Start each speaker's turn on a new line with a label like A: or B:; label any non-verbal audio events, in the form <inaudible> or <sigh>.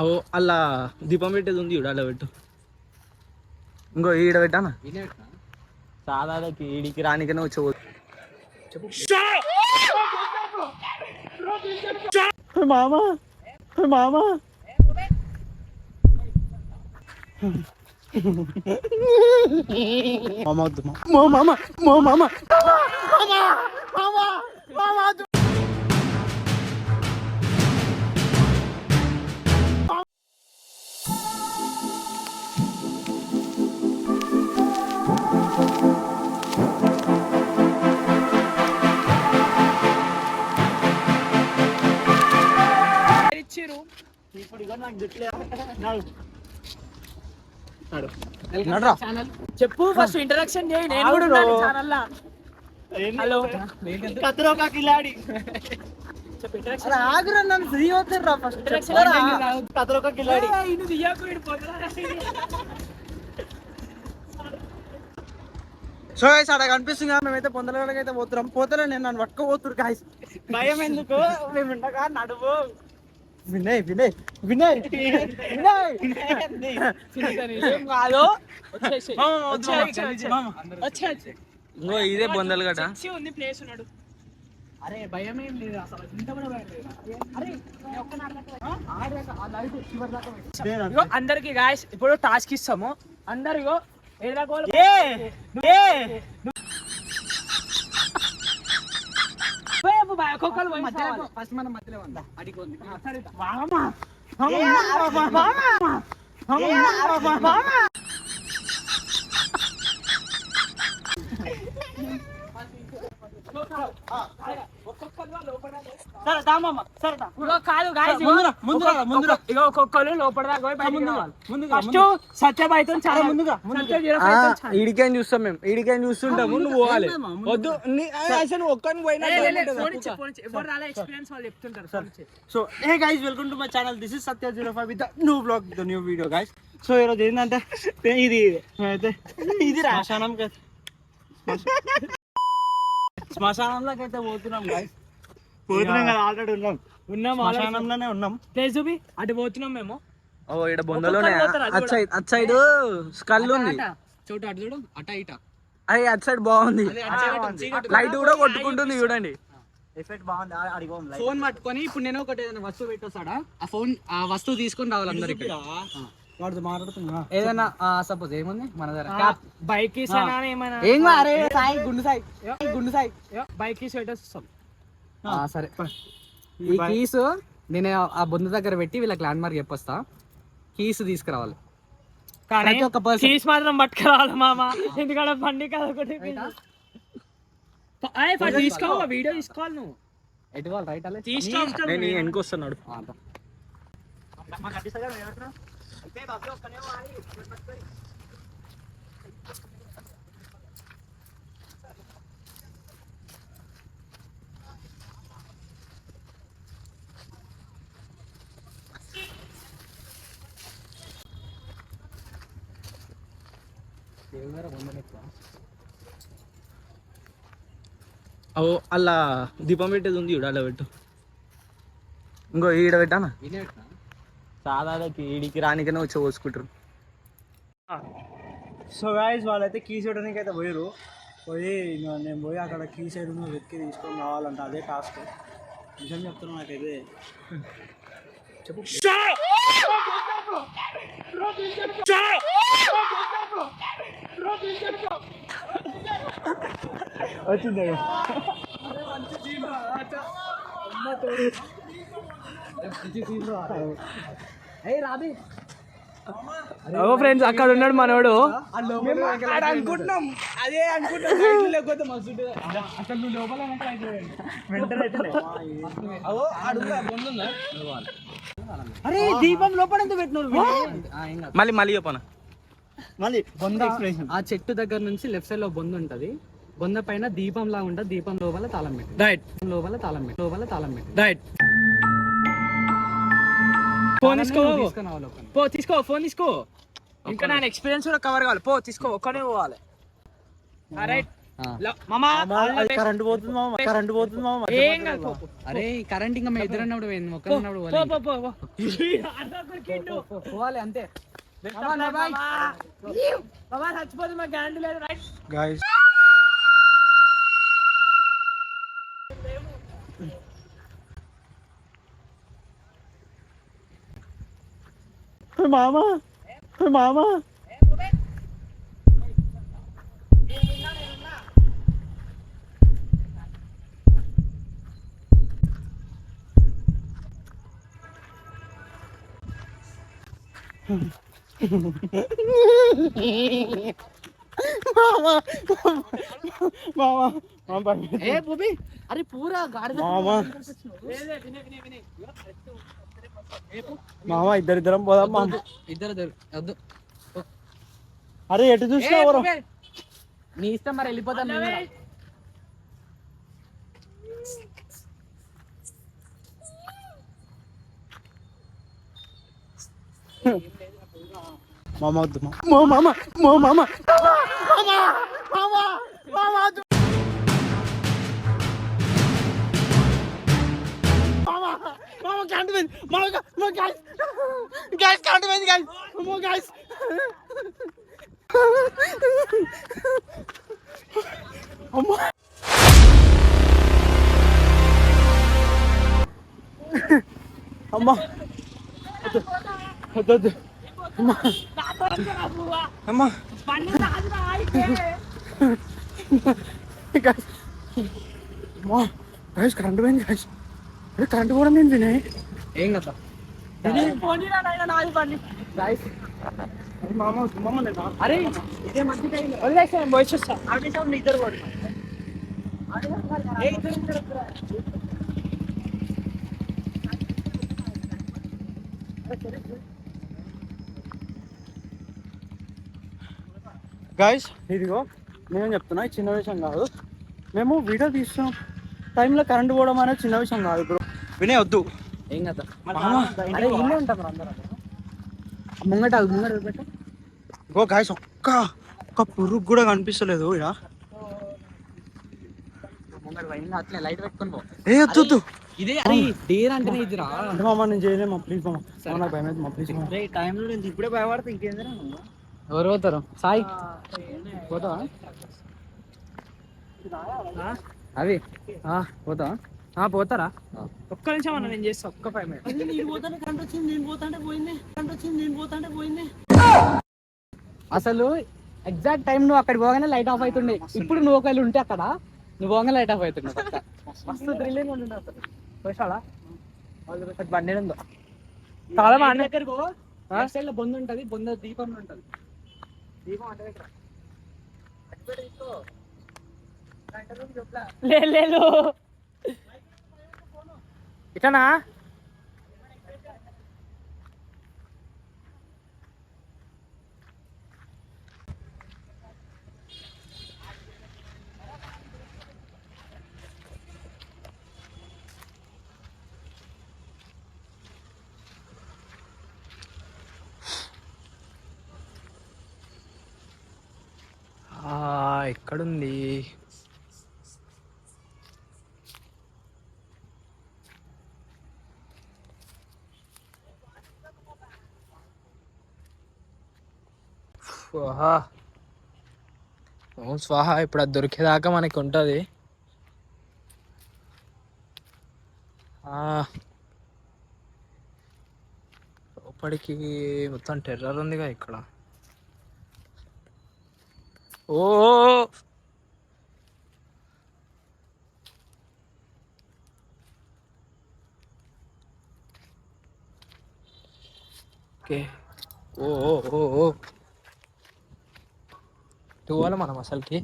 A: ఓ అలా దీపం పెట్టేది ఉంది చూడు అలా పెట్టు. ఇంకో ఈడ పెట్టానా? సాదాకి ఈడికి రానికనే వచ్చి మామా మామా. మామ వద్దు మా మామ మా మామ. నడరా
B: చెప్పు ఫస్ట్ ఇంట్రడక్షన్ చేయి నేను కూడా ఉన్నాను ఛానల్ హలో.
A: కత్తిలో ఒక కిలాడి ఆగురా నన్ను ఫ్రీ అవుతారు రా ఫస్ట్ కత్తిలో ఒక కిలాడి
B: పోతున్నా
A: సో గైస్ అక్కడ కనిపిస్తుంది కదా మేమైతే పొందలకి అయితే పోతున్నాం. పోతలే నేను నన్ను పట్టుకోపోతురు గాయస్ భయం ఎందుకు? మేము ఉండగా నడువు. వినయ్ వినయ్ వినయ్ వినయ్.
B: కాదు.
C: ఇంకో ఇదే బొందలు గట
B: ఉంది ప్లేస్ ఉన్నాడు. అరే భయం ఏం లేదు అసలు. ఇంత కూడా భయం లేదు. అరే అందరికి గాయస్ ఇప్పుడు టాస్క్ ఇస్తాము. అందరు ఇగో ఏడా గోల్
A: ఏ ఏ
B: ఒక్కొక్కరు సావాలి.
A: ఫస్ట్ మనం మధ్యలో ఉందా అడిగోంది
B: సరే, ఒక్కొక్కరు లోపల
A: సరే దామమ్మ సరే
B: కాదు గాయస్
A: ముందురా, ముందురా, ముందురా.
B: ఇగో ఒక్కొక్కరు లోపల సత్యభాయ్తో చాలా.
A: ముందుగా.
C: ఈడికేం చూస్తాం మేము. ఈడికేం చూస్తుంటాము నువ్వు పోవాలి. వద్దు నీ- అసలు ఒక్కని పోయినా.
A: So hey guys welcome to my channel this is Satya zero five with new blog the new video guys so ఈరోజు ఏంటంటే <laughs> ఇది అయితే ఇది <laughs> శ్మశానం శ్మశానంలోకి అయితే పోతున్నాం పోతున్నాం కదా ఆల్రెడీ ఉన్నాం.
B: ఉన్నాం
A: శ్మశానంలోనే ఉన్నాం.
B: ప్లేస్ చూపి అటు పోతున్నాం మేము.
C: ఓ ఇక్కడ బొందలోనే
B: ఒక్కొక్కరు పోతారు, అది
C: at side at side skull ఉంది.
B: అట, చోటు అటు చూడు అట ఇట.
C: అది అట్ సైడ్ బాగుంది. లైట్ కూడా కొట్టుకుంటుంది చూడండి.
A: ఎఫెక్ట్ బాగుంది.
B: ఫోన్ పట్టుకొని ఇప్పుడు నేను ఒకటి ఏదైనా వస్తువు పెట్టొస్తాడా? ఆ ఫోన్ ఆ వస్తువు తీసుకొని రావాలి అందరు ఇక్కడ.
A: వాడితో మాట్లాడుతున్నా
B: ఏదైనా సపోజ్ ఏముంది? మన దగ్గర. బైక్ ఏమైనా
A: ఏం అరే సాయి గుండు సాయి. గుండు సాయి.
B: బైక్
D: సరే. ఈ కీస్ నేను ఆ బొంద దగ్గర పెట్టి వీళ్ళకి ల్యాండ్ మార్క్ చెప్పొస్తా. కీస్ తీసుకురావాలి.
B: కానీ
D: person.
B: కీస్ మాత్రం పట్టుకురావాలి మామ. ఎందుకంటే బండి కాదు ఒకటి ఫస్ట్ తీసుకో వీడియో తీసుకోవాలి నువ్వు.
D: రైట్ అలే?
B: తీసుకో.
C: నేను వెనక వస్తున్నాడు ఓ అలా దీపం పెట్టేది ఉంది చూడు అలా పెట్టు ఇంకో సాదాకి ఈడికి రానికనే వచ్చి పోసుకుంటారు
A: సో గాయస్ వాళ్ళైతే కీ చేయడానికి అయితే పోయారు పోయి నేను పోయి అక్కడ కీ సైడ్ వెతికి తీసుకొని రావాలంట అదే టాస్క్ నిజం చెప్తున్నా నాకైతే. చెప్పు. వచ్చింది.
B: ఓ ఫ్రెండ్స్ అక్కడ ఉన్నాడు మనోడు.
A: అనుకుంటున్నాం. అదే అరే దీపం లోపల ఎంత పెట్టినారు?
C: మళ్ళీ మళ్ళీ చెప్పనా?
A: మళ్ళీ
D: బొంద ఆ చెట్టు దగ్గర నుంచి లెఫ్ట్ సైడ్లో బొంద ఉంటది. బొంద పైన దీపం లా ఉంటది దీపం లోపల తాళం పెట్టి.
B: రైట్
D: లోపల తాళం పెట్టి లోపల తాళం పెట్టి.
B: రైట్ ఫోన్ తీసుకో. పో తీసుకో ఫోన్ తీసుకో. ఇంకా నా ఎక్స్పీరియన్స్ కూడా కవర్ కావాలి. పో తీసుకో ఒక్కనే పోవాలి. రైట్
A: కరెంట్ పోతుంది మామ కరెంట్ పోతుంది మామ.
B: ఏం కాదు పో, పో.
D: అరే కరెంట్ ఇంకా మేము ఇద్దరు అన్నప్పుడు పోయింది. ఒక్కరు పోవాలి అంతే.
B: మామా, మామా. మామా, చచ్చిపోతే
A: మామ మామ మామ
D: ఏ బుబి అరే పూరా గాడిద
A: మామ. మామ ఇద్దరిద్దరం పోదాం మామ.
D: ఇద్దరు ఇద్దరు. వద్దు.
A: అరే ఎటు చూసినా ఎవరు?
D: నీ ఇష్టం మరి వెళ్ళిపోతాం మేము
A: వద్దు మామ. మో మామ మో మామ. మామ మామ మామ వద్దు. మామ మామ పోయింది మామ మామ గ్యాస్ గ్యాస్ కరెంట్ పోయింది గ్యాస్ మో గ్యాస్ అమ్మా అమ్మా వద్దు అమ్మా అమ్మా గైస్ కరెంట్ పోయింది గైస్ అరే కరెంట్ కూడా నేను వినాయి
D: ఏం కదా.
B: అరే ఇదే మంచి టైం వదిలేసాను పోయి చూస్తా అవి ఇద్దరు కూడా ఏ ఇద్దరు
A: గైస్ ఇదిగో నేను చెప్తున్నా చిన్న విషయం కాదు. మేము వీడియో తీస్తున్నాం. టైంలో కరెంట్ పోవడం అనేది చిన్న విషయం కాదు బ్రో. వినే వద్దు.
D: ఏం కదా ముంగట ముంగట
A: ఇగో గాయస్ ఒక్క ఒక్క పురుగు కూడా కనిపిస్తలేదు ఏ వద్దు వద్దు.
D: ఇదే అరే డేర్ అంటేనే ఇది రా
A: అంటే మామ నేను చేయలేము ప్లీజ్ మామ మామ, నాకు భయం అవుతుంది మా ప్లీజ్ మామ.
C: టైంలో నేను ఇప్పుడే భయపడితే ఇంకేందిరా
D: ఎవరు పోతారు? సాయి. పోతావా? అవి. ఆ, పోతావా? ఆ, పోతారా?
B: ఒక్క నిమిషం అన్న నేను చేస్తా ఒక్క ఫైవ్ మినిట్స్
A: నేను పోతానే కరెంట్ వచ్చింది నేను పోతాంటే పోయింది. కరెంట్ వచ్చింది నేను పోతాంటే పోయింది.
D: అసలు ఎగ్జాక్ట్ టైం నువ్వు అక్కడికి పోగానే లైట్ ఆఫ్ అవుతుండే ఇప్పుడు నువ్వు ఒకవేళ ఉంటే అక్కడ నువ్వు పోగానే లైట్ ఆఫ్ అవుతుండే.
B: మస్తు థ్రిల్లింగ్ ఉంటుండే అసలు చూసాడా అది బండి ఉందో. చాలా దగ్గరకు
D: బొంద ఉంటది బొంద దీపం ఉంటది దీపం అంటే దగ్గర
B: లే లేదు ఇట్లనా?
C: ఎక్కడుంది? స్వాహా. ఓం స్వాహ ఇప్పుడు అది దొరికేదాకా మనకి ఉంటుంది లోపలికి మొత్తం టెర్రర్ ఉందిగా ఇక్కడ. ఓ ఓకే ఓ ఓ ఓ ఓ పోవాలి మనం అసలుకి